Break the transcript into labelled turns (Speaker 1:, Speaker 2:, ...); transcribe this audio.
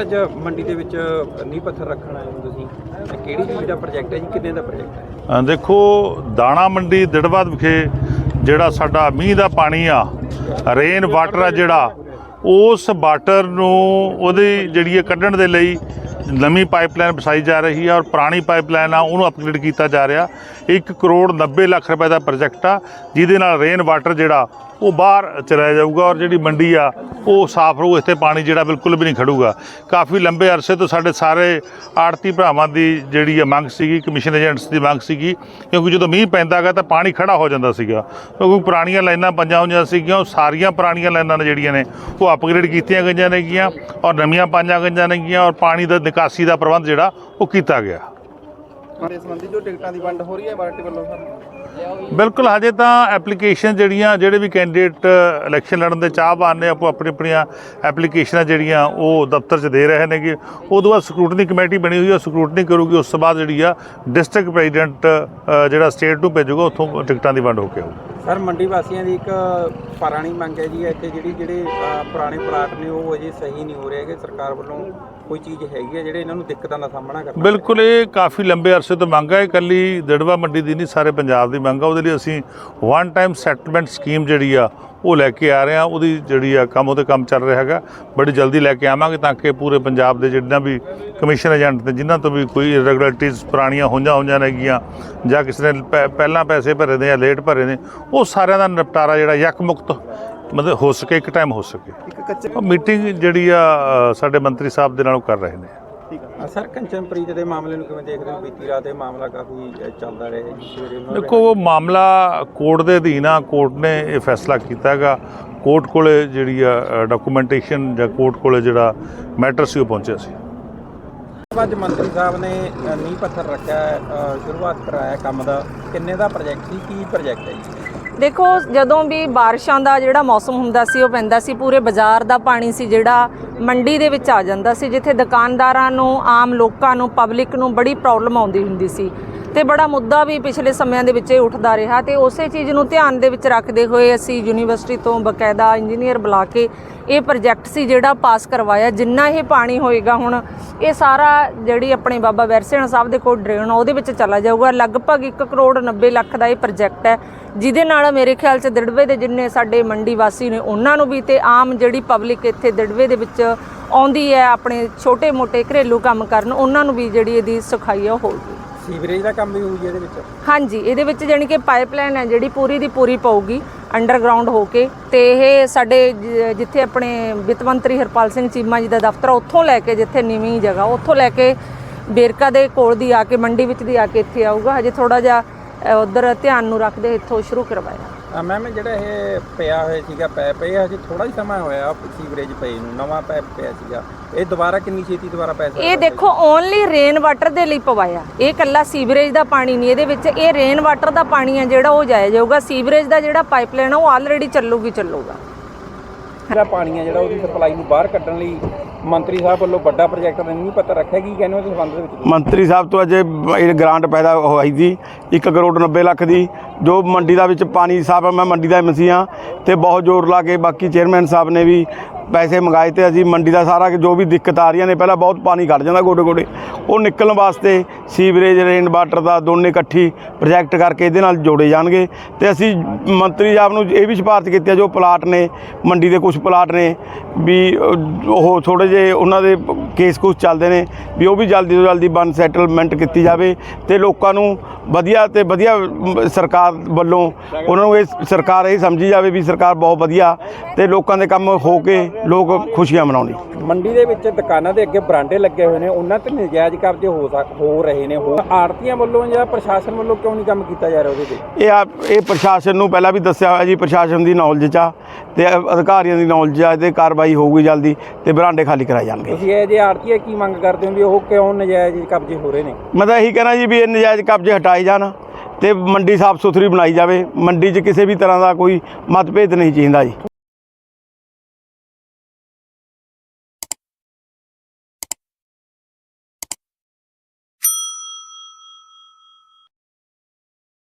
Speaker 1: ਅੱਜ ਮੰਡੀ ਦੇ ਵਿੱਚ ਨੀਂਹ ਪੱਥਰ ਰੱਖਣ ਆਏ ਹੋ ਤੁਸੀਂ। ਇਹ ਕਿਹੜੀ ਚੀਜ਼ ਦਾ ਪ੍ਰੋਜੈਕਟ ਹੈ ਜੀ? ਕਿੰਨੇ ਦਾ ਪ੍ਰੋਜੈਕਟ ਹੈ?
Speaker 2: ਅ, ਦੇਖੋ ਦਾਣਾ ਮੰਡੀ ਦਿੜਬਾਦ ਵਿਖੇ ਜਿਹੜਾ ਸਾਡਾ ਮੀਂਹ ਦਾ ਪਾਣੀ ਆ ਰੇਨ ਵਾਟਰ ਆ ਜਿਹੜਾ ਉਸ ਵਾਟਰ ਨੂੰ ਉਹਦੀ ਜਿਹੜੀ ਹੈ ਕੱਢਣ ਦੇ ਲਈ ਨਵੀਂ ਪਾਈਪਲਾਈਨ ਵਸਾਈ ਜਾ ਰਹੀ ਆ ਔਰ ਪੁਰਾਣੀ ਪਾਈਪਲਾਈਨ ਆ ਉਹਨੂੰ ਅਪਗ੍ਰੇਡ ਕੀਤਾ ਜਾ ਰਿਹਾ। 1 ਕਰੋੜ 90 ਲੱਖ ਰੁਪਏ ਦਾ ਪ੍ਰੋਜੈਕਟ ਆ ਜਿਹਦੇ ਨਾਲ ਰੇਨ ਵਾਟਰ ਜਿਹੜਾ ਉਹ ਬਾਹਰ ਚਲਾ ਜਾਊਗਾ ਔਰ ਜਿਹੜੀ ਮੰਡੀ ਆ, ਉਹ ਸਾਫ਼ ਰਹੂ, ਇੱਥੇ ਪਾਣੀ ਜਿਹੜਾ ਬਿਲਕੁਲ ਵੀ ਨਹੀਂ ਖੜੂਗਾ। ਕਾਫੀ ਲੰਬੇ ਅਰਸੇ ਤੋਂ ਸਾਡੇ ਸਾਰੇ ਆੜਤੀ ਭਰਾਵਾਂ ਦੀ ਜਿਹੜੀ ਆ ਮੰਗ ਸੀਗੀ, ਕਮਿਸ਼ਨ ਏਜੰਟਸ ਦੀ ਮੰਗ ਸੀਗੀ, ਕਿਉਂਕਿ ਜਦੋਂ ਮੀਂਹ ਪੈਂਦਾਗਾ ਤਾਂ ਪਾਣੀ ਖੜਾ ਹੋ ਜਾਂਦਾ ਸੀਗਾ। ਕਿਉਂਕਿ ਪੁਰਾਣੀਆਂ ਲਾਈਨਾਂ ਪੰਜਾਂ ਹੋਈਆਂ ਸੀਗੀਆਂ, ਉਹ ਸਾਰੀਆਂ ਪੁਰਾਣੀਆਂ ਲਾਈਨਾਂ ਨੇ ਜਿਹੜੀਆਂ ਨੇ, ਉਹ ਅਪਗ੍ਰੇਡ ਕੀਤੀਆਂ ਗਈਆਂ ਨੇਗੀਆਂ ਔਰ ਨਵੀਆਂ ਪਾਈਆਂ ਗਈਆਂ ਨੇਗੀਆਂ ਔਰ ਪਾਣੀ ਦਾ ਨਿਕਾਸੀ ਦਾ ਪ੍ਰਬੰਧ ਜਿਹੜਾ ਉਹ ਕੀਤਾ ਗਿਆ।
Speaker 1: ਇਸ ਸੰਬੰਧੀ ਜੋ ਟਿਕਟਾਂ ਦੀ ਵੰਡ ਹੋ ਰਹੀ ਹੈ ਪਾਰਟੀ ਵੱਲੋਂ ਸਰ?
Speaker 2: ਬਿਲਕੁਲ, ਹਜੇ ਤਾਂ ਐਪਲੀਕੇਸ਼ਨ ਜਿਹੜੀਆਂ, ਜਿਹੜੇ ਵੀ ਕੈਂਡੀਡੇਟ ਇਲੈਕਸ਼ਨ ਲੜਨ ਦੇ ਚਾਹਵਾਨ ਨੇ, ਆਪੋ ਆਪਣੀ ਆਪਣੀਆਂ ਐਪਲੀਕੇਸ਼ਨਾਂ ਜਿਹੜੀਆਂ ਉਹ ਦਫ਼ਤਰ 'ਚ ਦੇ ਰਹੇ ਨੇਗੇ। ਉਦੋਂ ਬਾਅਦ ਸਕਰੂਟਨੀ ਕਮੇਟੀ ਬਣੀ ਹੋਈ ਹੈ ਸਕਰੂਟਨੀ ਕਰੂਗੀ, ਉਸ ਤੋਂ ਬਾਅਦ ਜਿਹੜੀ ਆ ਡਿਸਟ੍ਰਿਕਟ ਪ੍ਰੈਜ਼ੀਡੈਂਟ ਜਿਹੜਾ ਸਟੇਟ ਨੂੰ ਭੇਜੂਗਾ, ਉੱਥੋਂ ਟਿਕਟਾਂ ਦੀ ਵੰਡ ਹੋ ਕੇ ਆਊਗੀ।
Speaker 1: ਸਰ ਮੰਡੀ ਵਾਸੀਆਂ ਦੀ ਇੱਕ ਪੁਰਾਣੀ ਮੰਗ ਹੈ ਜੀ ਇੱਥੇ ਜਿਹੜੀ ਜਿਹੜੇ ਅ, ਪੁਰਾਣੇ ਪਲਾਟ ਨੇ ਉਹ ਅਜੇ ਸਹੀ ਨਹੀਂ ਹੋ ਰਹੇ ਹੈਗੇ। ਸਰਕਾਰ ਵੱਲੋਂ ਕੋਈ ਚੀਜ਼ ਹੈਗੀ ਹੈ ਜਿਹੜੇ ਇਹਨਾਂ ਨੂੰ ਦਿੱਕਤਾਂ ਦਾ ਸਾਹਮਣਾ ਕਰਨਾ
Speaker 2: ਬਿਲਕੁਲ ਇਹ ਕਾਫੀ ਲੰਬੇ ਅਰਸੇ ਤੋਂ ਮੰਗ ਹੈ। ਇਕੱਲੀ ਦੜਵਾ ਮੰਡੀ ਦੀ ਨਹੀਂ ਸਾਰੇ ਪੰਜਾਬ ਦੀ ਮੰਗ ਆ। ਉਹਦੇ ਲਈ ਅਸੀਂ ਵਨ ਟਾਈਮ ਸੈਟਲਮੈਂਟ ਸਕੀਮ ਜਿਹੜੀ ਆ ਉਹ ਲੈ ਕੇ ਆ ਰਹੇ ਆ ਉਹਦੀ ਜਿਹੜੀ ਆ ਕੰਮ ਉਹਦੇ ਕੰਮ ਚੱਲ ਰਿਹਾ ਹੈਗਾ। ਬੜੀ ਜਲਦੀ ਲੈ ਕੇ ਆਵਾਂਗੇ ਤਾਂ ਕਿ ਪੂਰੇ ਪੰਜਾਬ ਦੇ ਜਿੰਨਾ ਵੀ ਕਮਿਸ਼ਨ ਏਜੰਟ ਤੇ ਜਿਨ੍ਹਾਂ ਤੋਂ ਵੀ ਕੋਈ ਇਰੈਗੂਲਰਿਟੀਜ਼ ਪੁਰਾਣੀਆਂ ਹੋਈਆਂ ਹੋਈਆਂ ਨੇਗੀਆਂ ਜਾਂ ਕਿਸੇ ਨੇ ਪਹਿਲਾਂ ਪੈਸੇ ਭਰੇ ਨੇ ਜਾਂ ਲੇਟ ਭਰੇ ਨੇ ਉਹ ਸਾਰਿਆਂ ਦਾ ਨਿਪਟਾਰਾ ਜਿਹੜਾ ਯਕ ਮੁਕਤ ਮਤਲਬ ਹੋ ਸਕੇ ਇੱਕ ਟਾਈਮ ਹੋ ਸਕੇ।
Speaker 1: ਇੱਕ ਕੱਚੇ
Speaker 2: ਉਹ ਮੀਟਿੰਗ ਜਿਹੜੀ ਆ ਸਾਡੇ ਮੰਤਰੀ ਸਾਹਿਬ ਦੇ ਨਾਲ ਉਹ ਕਰ ਰਹੇ ਨੇ।
Speaker 1: ਠੀਕ ਹੈ ਸਰ ਕੰਚਨਪ੍ਰੀਤ ਦੇ ਮਾਮਲੇ ਨੂੰ ਕਿਵੇਂ ਦੇਖਦੇ ਹੋ? ਬੀਤੀ ਰਾਤ ਇਹ ਮਾਮਲਾ ਕਾਫੀ ਅ, ਚੱਲਦਾ ਰਿਹਾ ਜੀ। ਸਵੇਰੇ ਉਹਨਾਂ ਨੇ-
Speaker 2: ਦੇਖੋ ਉਹ ਮਾਮਲਾ ਕੋਰਟ ਦੇ ਅਧੀਨ ਆ। ਕੋਰਟ ਨੇ ਇਹ ਫੈਸਲਾ ਕੀਤਾ ਹੈਗਾ। ਕੋਰਟ ਕੋਲੇ ਜਿਹੜੀ ਆ ਡਾਕੂਮੈਂਟੇਸ਼ਨ ਜਾਂ ਕੋਰਟ ਕੋਲੇ ਜਿਹੜਾ ਮੈਟਰ ਸੀ ਉਹ ਪਹੁੰਚਿਆ ਸੀ।
Speaker 1: ਅੱਜ ਮੰਤਰੀ ਸਾਹਿਬ ਨੇ ਅ, ਨੀਂਹ ਪੱਥਰ ਰੱਖਿਆ ਹੈ, ਅ, ਸ਼ੁਰੂਆਤ ਕਰਾਇਆ ਕੰਮ ਦਾ। ਕਿੰਨੇ ਦਾ ਪ੍ਰੋਜੈਕਟ ਸੀ? ਕੀ ਪ੍ਰੋਜੈਕਟ ਹੈ ਜੀ?
Speaker 3: ਦੇਖੋ, ਜਦੋਂ ਵੀ ਬਾਰਿਸ਼ਾਂ ਦਾ ਜਿਹੜਾ ਮੌਸਮ ਹੁੰਦਾ ਸੀ, ਉਹ ਪੈਂਦਾ ਸੀ, ਪੂਰੇ ਬਾਜ਼ਾਰ ਦਾ ਪਾਣੀ ਸੀ ਜਿਹੜਾ, ਮੰਡੀ ਦੇ ਵਿੱਚ ਆ ਜਾਂਦਾ ਸੀ, ਜਿੱਥੇ ਦੁਕਾਨਦਾਰਾਂ ਨੂੰ, ਆਮ ਲੋਕਾਂ ਨੂੰ ਪਬਲਿਕ ਨੂੰ ਬੜੀ ਪ੍ਰੋਬਲਮ ਆਉਂਦੀ ਹੁੰਦੀ ਸੀ। ਤੇ ਬੜਾ ਮੁੱਦਾ ਵੀ ਪਿਛਲੇ ਸਮਿਆਂ ਦੇ ਵਿੱਚ ਇਹ ਉੱਠਦਾ ਰਿਹਾ ਤੇ ਉਸੇ ਚੀਜ਼ ਨੂੰ ਧਿਆਨ ਦੇ ਵਿੱਚ ਰੱਖਦੇ ਹੋਏ ਅਸੀਂ ਯੂਨੀਵਰਸਿਟੀ ਤੋਂ ਬਕਾਇਦਾ ਇੰਜੀਨੀਅਰ ਬੁਲਾ ਕੇ ਇਹ ਪ੍ਰੋਜੈਕਟ ਸੀ ਜਿਹੜਾ ਪਾਸ ਕਰਵਾਇਆ, ਜਿੰਨਾ ਇਹ ਪਾਣੀ ਹੋਏਗਾ ਹੁਣ, ਇਹ ਸਾਰਾ ਜਿਹੜੀ ਆਪਣੇ ਬਾਬਾ ਵੈਰਸੇਣਾ ਸਾਹਿਬ ਦੇ ਕੋਲ ਡਰੇਨ ਆ, ਉਹਦੇ ਵਿੱਚ ਚਲਾ ਜਾਊਗਾ। ਲਗਭਗ 1 ਕਰੋੜ 90 ਲੱਖ ਦਾ ਇਹ ਪ੍ਰੋਜੈਕਟ ਹੈ, ਜਿਹਦੇ ਨਾਲ ਮੇਰੇ ਖਿਆਲ 'ਚ ਦਿੜਵੇ ਦੇ ਜਿੰਨੇ ਸਾਡੇ ਮੰਡੀ ਵਾਸੀ ਨੇ, ਉਹਨਾਂ ਨੂੰ ਵੀ ਤੇ ਆਮ ਜਿਹੜੀ ਪਬਲਿਕ ਇੱਥੇ ਦਿੜਵੇ ਦੇ ਵਿੱਚ ਆਉਂਦੀ ਹੈ, ਆਪਣੇ ਛੋਟੇ-ਮੋਟੇ ਘਰੇਲੂ ਕੰਮ ਕਰਨ, ਉਹਨਾਂ ਨੂੰ ਵੀ ਜਿਹੜੀ ਇਹਦੀ ਸੁਖਾਈ ਉਹ ਹੋਊਗੀ।
Speaker 1: ਸੀਵਰੇਜ ਦਾ ਕੰਮ ਵੀ ਹੋਊ ਜੀ ਇਹਦੇ ਵਿੱਚ?
Speaker 3: ਹਾਂਜੀ ਇਹਦੇ ਵਿੱਚ ਜਾਣੀ ਕਿ ਪਾਈਪਲਾਈਨ ਹੈ ਜਿਹੜੀ ਪੂਰੀ ਦੀ ਪੂਰੀ ਪਊਗੀ ਅੰਡਰਗਰਾਉਂਡ ਹੋ ਕੇ। ਤੇ ਇਹ ਸਾਡੇ ਜ- ਜਿੱਥੇ ਆਪਣੇ ਵਿੱਤ ਮੰਤਰੀ ਹਰਪਾਲ ਸਿੰਘ ਚੀਮਾ ਜੀ ਦਾ ਦਫ਼ਤਰ ਆ, ਉੱਥੋਂ ਲੈ ਕੇ ਜਿੱਥੇ ਨੀਵੀਂ ਜਗ੍ਹਾ ਉੱਥੋਂ ਲੈ ਕੇ ਬੇਰਕਾ ਦੇ ਕੋਲ ਦੀ ਆ ਕੇ ਮੰਡੀ ਵਿੱਚ ਦੀ ਆ ਕੇ ਇੱਥੇ ਆਊਗਾ। ਹਜੇ ਥੋੜਾ ਜਿਹਾ ਉਧਰ ਧਿਆਨ ਨੂੰ ਰੱਖਦੇ ਇੱਥੋਂ ਸ਼ੁਰੂ ਕਰਵਾਇਆ।
Speaker 1: ਮੈਮ ਜਿਹੜਾ ਇਹ ਪਿਆ ਹੋਇਆ ਸੀਗਾ ਪੈਪ ਇਹ ਹਜੇ ਥੋੜਾ ਹੀ ਸਮਾਂ ਹੋਇਆ ਸੀਵਰੇਜ ਪਏ ਨੂੰ ਨਵਾਂ ਪੈਪ ਪਿਆ ਸੀਗਾ। ਇਹ ਦੁਬਾਰਾ ਕਿੰਨੀ ਛੇਤੀ ਦੁਬਾਰਾ ਪੈ ਸਕਦਾ
Speaker 3: ਇਹ ਦੇਖੋ ਓਨਲੀ ਰੇਨ ਵਾਟਰ ਦੇ ਲਈ ਪਵਾਇਆ। ਇਹ ਕੱਲਾ ਸੀਵਰੇਜ ਦਾ ਪਾਣੀ ਨਹੀਂ ਇਹਦੇ ਵਿੱਚ ਇਹ ਰੇਨ ਵਾਟਰ ਦਾ ਪਾਣੀ ਹੈ ਜਿਹੜਾ ਉਹ ਜਾਇਆ ਜਾਊਗਾ। ਸੀਵਰੇਜ ਦਾ ਜਿਹੜਾ ਪਾਈਪਲਾਈਨ ਆ ਉਹ ਆਲਰੇਡੀ ਚੱਲੂਗੀ ਚੱਲੂਗਾ।
Speaker 1: ਜਿਹੜਾ ਪਾਣੀ ਹੈ ਜਿਹੜਾ ਉਹਦੀ ਸਪਲਾਈ ਨੂੰ ਬਾਹਰ ਕੱਢਣ ਲਈ ਮੰਤਰੀ ਸਾਹਿਬ ਵੱਲੋਂ ਵੱਡਾ ਪ੍ਰੋਜੈਕਟ ਦਾ ਨਹੀਂ ਪਤਾ ਰੱਖਿਆ, ਕੀ ਕਹਿੰਦੇ ਉਹਦੇ ਸੰਬੰਧ ਦੇ ਵਿੱਚ?
Speaker 4: ਮੰਤਰੀ ਸਾਹਿਬ ਤੋਂ ਅਜੇ ਇਹ ਗ੍ਰਾਂਟ ਪੈਦਾ ਹੋਈ ਸੀ 1 ਕਰੋੜ 90 ਲੱਖ ਦੀ, ਜੋ ਮੰਡੀ ਦਾ ਵਿੱਚ ਪਾਣੀ ਸਾਹਿਬ ਮੈਂ ਮੰਡੀ ਦਾ ਐਮਸੀ ਹਾਂ ਤੇ ਬਹੁਤ ਜ਼ੋਰ ਲਾ ਕੇ ਬਾਕੀ ਚੇਅਰਮੈਨ ਸਾਹਿਬ ਨੇ ਵੀ ਪੈਸੇ ਮੰਗਾਏ ਤੇ ਅਸੀਂ ਮੰਡੀ ਦਾ ਸਾਰਾ ਜੋ ਵੀ ਦਿੱਕਤ ਆ ਰਹੀਆਂ ਨੇ, ਪਹਿਲਾਂ ਬਹੁਤ ਪਾਣੀ ਖੜ ਜਾਂਦਾ ਗੋਡੇ ਗੋਡੇ ਉਹ ਨਿਕਲਣ ਵਾਸਤੇ ਸੀਵਰੇਜ, ਰੇਨ ਵਾਟਰ ਦਾ ਦੋਨੇ ਇਕੱਠੀ ਪ੍ਰੋਜੈਕਟ ਕਰਕੇ ਇਹਦੇ ਨਾਲ ਜੋੜੇ ਜਾਣਗੇ ਤੇ ਅਸੀਂ ਮੰਤਰੀ ਸਾਹਿਬ ਨੂੰ ਇਹ ਵੀ ਸਿਫਾਰਸ਼ ਕੀਤੀ ਹੈ ਜੋ ਪਲਾਟ ਨੇ, ਮੰਡੀ ਦੇ ਕੁਝ ਪਲਾਟ ਨੇ, ਵੀ ਉਹ ਥੋੜੇ ਜੇ ਉਹਨਾਂ ਦੇ ਕੇਸ ਕੁਛ ਚੱਲਦੇ ਨੇ, ਵੀ ਉਹ ਵੀ ਜਲਦੀ ਤੋਂ ਜਲਦੀ ਬਨ ਸੈਟਲਮੈਂਟ ਕੀਤੀ ਜਾਵੇ ਤੇ ਲੋਕਾਂ ਨੂੰ ਵਧੀਆ ਤੇ ਵਧੀਆ ਸਰਕਾਰ ਵੱਲੋਂ ਉਹਨਾਂ ਨੂੰ ਇਹ ਸਰਕਾਰ ਇਹ ਸਮਝੀ ਜਾਵੇ ਵੀ ਸਰਕਾਰ ਬਹੁਤ ਵਧੀਆ ਤੇ ਲੋਕਾਂ ਦੇ ਕੰਮ ਹੋ ਕੇ ਲੋਕ ਖੁਸ਼ੀਆਂ ਮਨਾਉਣ
Speaker 1: ਮੰਡੀ ਦੇ ਵਿੱਚ ਦੁਕਾਨਾਂ ਦੇ ਅੱਗੇ ਬਰਾਂਡੇ ਲੱਗੇ ਹੋਏ ਨੇ ਉਹਨਾਂ ਤੇ ਨਜਾਇਜ਼ ਕਬਜ਼ੇ ਹੋ ਸਕ ਹੋ ਰਹੇ ਨੇ। ਹੋ ਆੜਤੀਆਂ ਵੱਲੋਂ ਜਾਂ ਪ੍ਰਸ਼ਾਸਨ ਵੱਲੋਂ ਕਿਉਂ ਨਹੀਂ ਕੰਮ ਕੀਤਾ ਜਾ ਰਿਹਾ ਉਹਦੇ ਤੇ?
Speaker 4: ਇਹ ਆ ਇਹ ਪ੍ਰਸ਼ਾਸਨ ਨੂੰ ਪਹਿਲਾਂ ਵੀ ਦੱਸਿਆ ਹੋਇਆ ਜੀ ਪ੍ਰਸ਼ਾਸਨ ਦੀ ਨੌਲੇਜ 'ਚ ਆ ਤੇ ਅਧਿਕਾਰੀਆਂ ਦੀ ਨੌਲੇਜ ਆ ਤੇ ਕਾਰਵਾਈ ਹੋਊਗੀ ਜਲਦੀ ਤੇ ਬਰਾਂਡੇ ਖਾਲੀ ਕਰਾਏ ਜਾਣਗੇ।
Speaker 1: ਤੁਸੀਂ ਇਹ ਜੇ ਆੜਤੀਆਂ ਕੀ ਮੰਗ ਕਰਦੇ ਹੋ ਵੀ ਉਹ ਕਿਉਂ ਨਜਾਇਜ਼ ਕਬਜ਼ੇ ਹੋ ਰਹੇ ਨੇ?
Speaker 4: ਮੈਂ ਤਾਂ ਇਹੀ ਕਹਿਣਾ ਜੀ ਵੀ ਇਹ ਨਜਾਇਜ਼ ਕਬਜ਼ੇ ਹਟਾਏ ਜਾਣ ਤੇ ਮੰਡੀ ਸਾਫ਼ ਸੁਥਰੀ ਬਣਾਈ ਜਾਵੇ। ਮੰਡੀ 'ਚ ਕਿਸੇ ਵੀ ਤਰ੍ਹਾਂ ਦਾ ਕੋਈ ਮਤਭੇਦ ਨਹੀਂ ਚਾਹੀਦਾ ਜੀ।